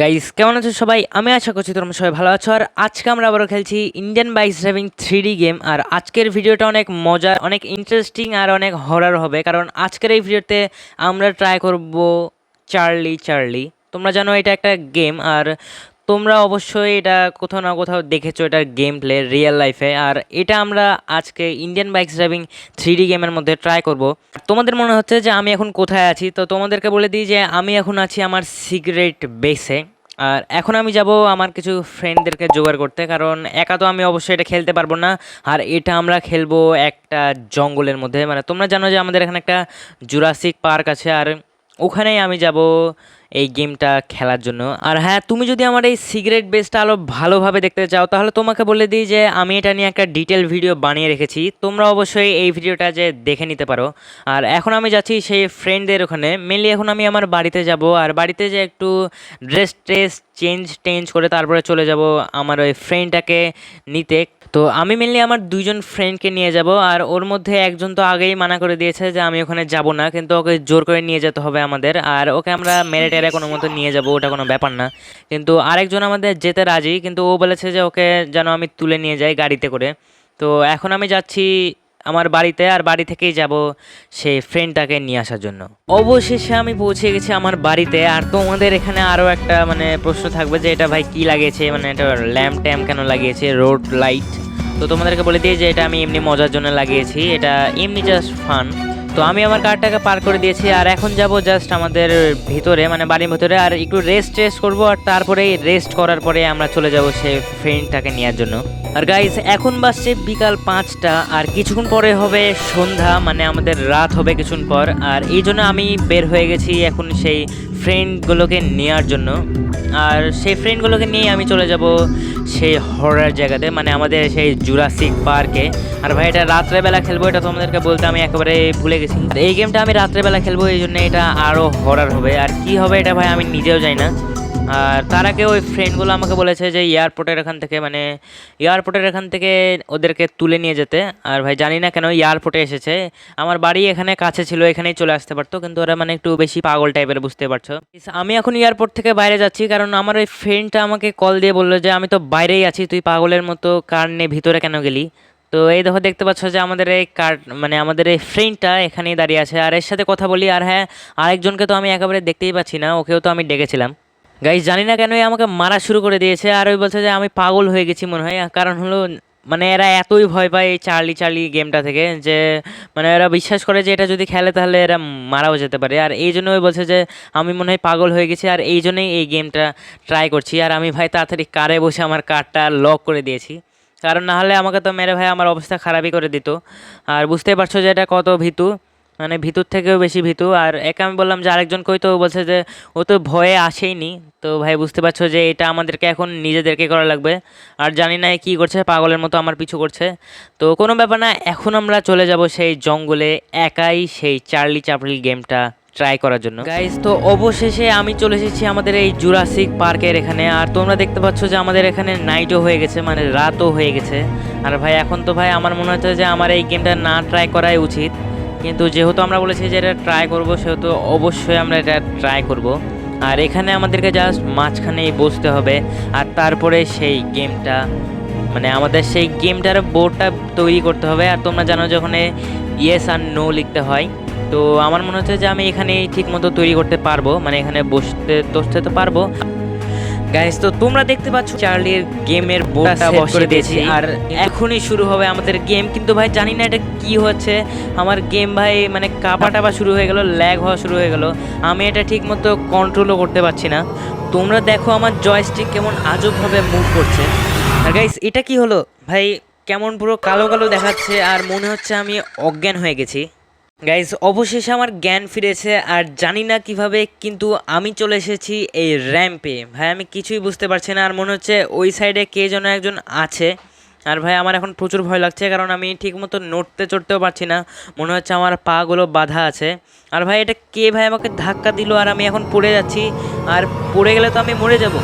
Guys কেমন আছো সবাই? আমি আশা করছি তোমরা সবাই ভালো আছো। আর আজকে আমরা আবারও খেলছি Indian bike driving three game আর আজকের ভিডিওটা অনেক মজার, অনেক ইন্টারেস্টিং আর অনেক হরার হবে। কারণ আজকের এই ভিডিওতে আমরা ট্রাই করব চার্লি চার্লি তোমরা জানো এটা একটা গেম আর তোমরা অবশ্যই এটা কোথাও না কোথাও দেখেছ এটার গেম প্লে রিয়েল লাইফে আর এটা আমরা আজকে ইন্ডিয়ান বাইক ড্রাইভিং থ্রি গেমের মধ্যে ট্রাই করব। তোমাদের মনে হচ্ছে যে আমি এখন কোথায় আছি? তো তোমাদেরকে বলে দিই যে আমি এখন আছি আমার সিগারেট বেসে আর এখন আমি যাব আমার কিছু ফ্রেন্ডদেরকে জোগাড় করতে, কারণ একা তো আমি অবশ্যই এটা খেলতে পারব না। আর এটা আমরা খেলব একটা জঙ্গলের মধ্যে। মানে তোমরা জানো যে আমাদের এখানে একটা জুরাসিক পার্ক আছে, আর ওখানেই আমি যাব এই গেমটা খেলার জন্য। আর হ্যাঁ তুমি যদি আমার এই সিগারেট বেসটা আরও ভালোভাবে দেখতে চাও, তাহলে তোমাকে বলে দিই যে আমি এটা নিয়ে একটা ডিটেল ভিডিও বানিয়ে রেখেছি। তোমরা অবশ্যই এই ভিডিওটা যে দেখে নিতে পারো। আর এখন আমি যাচ্ছি সেই ফ্রেন্ডদের ওখানে। মেনলি এখন আমি আমার বাড়িতে যাব, আর বাড়িতে যে একটু ড্রেস ট্রেস চেঞ্জ টেঞ্জ করে তারপরে চলে যাব আমার ওই ফ্রেন্ডটাকে নিতে। তো আমি মেনলি আমার দুইজন ফ্রেন্ডকে নিয়ে যাব, আর ওর মধ্যে একজন তো আগেই মানা করে দিয়েছে যে আমি ওখানে যাব না, কিন্তু ওকে জোর করে নিয়ে যেতে হবে আমাদের। আর ওকে আমরা মেরে টেরে কোনো মতো নিয়ে যাব, ওটা কোনো ব্যাপার না। কিন্তু আরেকজন আমাদের যেতে রাজি, কিন্তু ও বলেছে যে ওকে যেন আমি তুলে নিয়ে যাই গাড়িতে করে। তো এখন আমি যাচ্ছি আমার বাড়িতে, আর বাড়ি থেকেই যাব সেই ফ্রেন্ডটাকে নিয়ে আসার জন্য। অবশেষে আমি পৌঁছে গেছি আমার বাড়িতে, আর তোমাদের এখানে আরও একটা মানে প্রশ্ন থাকবে যে এটা ভাই কি লাগিয়েছে মানে এটা ল্যাম্প ট্যাম্প কেন লাগিয়েছে, রোড লাইট? তো তোমাদেরকে বলে দিই যে এটা আমি এমনি মজার জন্য লাগিয়েছি, এটা এমনি জাস্ট ফান তো আমি আমার কারটাকে পার করে দিয়েছি, আর এখন যাব জাস্ট আমাদের ভিতরে মানে বাড়ির ভিতরে, আর একটু রেস্ট টেস্ট করব, আর তারপরেই রেস্ট করার পরে আমরা চলে যাব সে ফ্রেন্ডটাকে নেওয়ার জন্য। আর গাইজ এখন বাসছে বিকাল পাঁচটা, আর কিছুক্ষণ পরে হবে সন্ধ্যা মানে আমাদের রাত হবে কিছুক্ষণ পর, আর এই জন্য আমি বের হয়ে গেছি এখন সেই ফ্রেন্ডগুলোকে নেওয়ার জন্য। আর সেই ফ্রেন্ডগুলোকে নিয়ে আমি চলে যাব সেই হরার জায়গাতে মানে আমাদের সেই জুরাসিক পার্কে আর ভাই, এটা রাত্রেবেলা খেলব, এটা তোমাদেরকে বলতে আমি একেবারে ভুলে গেছি। এই গেমটা আমি রাত্রেবেলা খেলব, এই জন্য এটা আরও হরার হবে। আর কি হবে এটা ভাই, আমি নিজেও যাই না। আর তার আগে ওই ফ্রেন্ডগুলো আমাকে বলেছে যে এয়ারপোর্টের এখান থেকে মানে এয়ারপোর্টের এখান থেকে ওদেরকে তুলে নিয়ে যেতে। আর ভাই জানি না কেন এয়ারপোর্টে এসেছে। আমার বাড়ি এখানে কাছে ছিল, এখানেই চলে আসতে পারতো। কিন্তু ওরা মানে একটু বেশি পাগল টাইপের বুঝতে পারছ? আমি এখন এয়ারপোর্ট থেকে বাইরে যাচ্ছি, কারণ আমার ওই ফ্রেন্ডটা আমাকে কল দিয়ে বলল যে, আমি তো বাইরেই আছি, তুই পাগলের মতো কার নিয়ে ভিতরে কেন গেলি? তো এই দেখো, দেখতে পাচ্ছ যে আমাদের এই কার্ড মানে আমাদের এই ফ্রেন্ডটা এখানেই দাঁড়িয়ে আছে। আর এর সাথে কথা বলি, আর হ্যাঁ আরেকজনকে তো আমি একেবারে দেখতেই পাচ্ছি না, ওকেও তো আমি ডেকেছিলাম। গাইজ জানি না কেন আমাকে মারা শুরু করে দিয়েছে, আর ওই বলছে যে আমি পাগল হয়ে গেছি মনে হয়। কারণ হলো মানে এরা এতই ভয় পায় এই চার্লি চার্লি গেমটা থেকে যে মানে এরা বিশ্বাস করে যে এটা যদি খেলে তাহলে এরা মারাও যেতে পারে। আর এই জন্য ওই বলছে যে, আমি মনে হয় পাগল হয়ে গেছি, আর এই জন্যই এই গেমটা ট্রাই করছি। আর আমি ভাই তাড়াতাড়ি কারে বসে আমার কারটা লক করে দিয়েছি। কারণ না হলে আমাকে তো মেরে ভাই আমার অবস্থা খারাপই করে দিত। আর বুঝতেই পারছ যে এটা কত ভীতু। মানে ভিতর থেকেও বেশি ভীতু। আর একে আমি বললাম যে আরেকজন কই, তো বলছে যে ও তো ভয়ে আসেইনি। তো ভাই, বুঝতে পারছ যে এটা আমাদেরকে এখন নিজেদেরকে করা লাগবে। আর জানি না কী করছে, পাগলের মতো আমার পিছু করছে। তো কোনো ব্যাপার না, এখন আমরা চলে যাব সেই জঙ্গলে একাই সেই চার্লি চাপড়ি গেমটা ট্রাই করার জন্য। গাইজ তো অবশেষে আমি চলে এসেছি আমাদের এই জুরাসিক পার্কের এখানে। আর তোমরা দেখতে পাচ্ছ যে আমাদের এখানে নাইটও হয়ে গেছে মানে রাতও হয়ে গেছে। আর ভাই, এখন তো ভাই, আমার মনে হচ্ছে যে আমার এই গেমটা না ট্রাই করাই উচিত। কিন্তু যেহেতু আমরা বলেছি যে এটা ট্রাই করব, সেহেতু অবশ্যই আমরা এটা ট্রাই করব। আর এখানে আমাদেরকে জাস্ট মাঝখানেই বসতে হবে। আর তারপরে সেই গেমটা মানে আমাদের সেই গেমটার বোর্ডটা তৈরি করতে হবে। আর তোমরা জানো যে ওখানে ইয়েস আর নো লিখতে হয়, তো আমার মনে হচ্ছে যে আমি এখানেই ঠিকমতো তৈরি করতে পারব। মানে এখানে বসতে তসতে তো পারব। গাইস তো তোমরা দেখতে পাচ্ছ চার্লির গেমের বোর্ডটা বসিয়ে দিয়েছি। আর এখনই শুরু হবে আমাদের গেম কিন্তু ভাই জানি না এটা কি হচ্ছে। আমার গেম ভাই মানে কাপা টাপা শুরু হয়ে গেল ল্যাগ হওয়া শুরু হয়ে গেল। আমি এটা ঠিকমতো কন্ট্রোলও করতে পারছি না। তোমরা দেখো আমার জয়স্টিক কেমন আজবভাবে মুভ করছে। আর গাইস এটা কি হলো? ভাই কেমন পুরো কালো কালো দেখাচ্ছে আর মনে হচ্ছে আমি অজ্ঞান হয়ে গেছি। গাইজ অবশেষে আমার জ্ঞান ফিরেছে আর জানি না কীভাবে, কিন্তু আমি চলে এসেছি এই র্যাম্পে ভাই, আমি কিছুই বুঝতে পারছি না আর মনে হচ্ছে ওই সাইডে কে যেন একজন আছে। আর ভাই, আমার এখন প্রচুর ভয় লাগছে কারণ আমি ঠিকমতো নড়তে চড়তেও পারছি না। মনে হচ্ছে আমার পাগুলো বাধা আছে। আর ভাই, এটা কে ভাই আমাকে ধাক্কা দিল আর আমি এখন পড়ে যাচ্ছি? আর পড়ে গেলে তো আমি মরে যাব।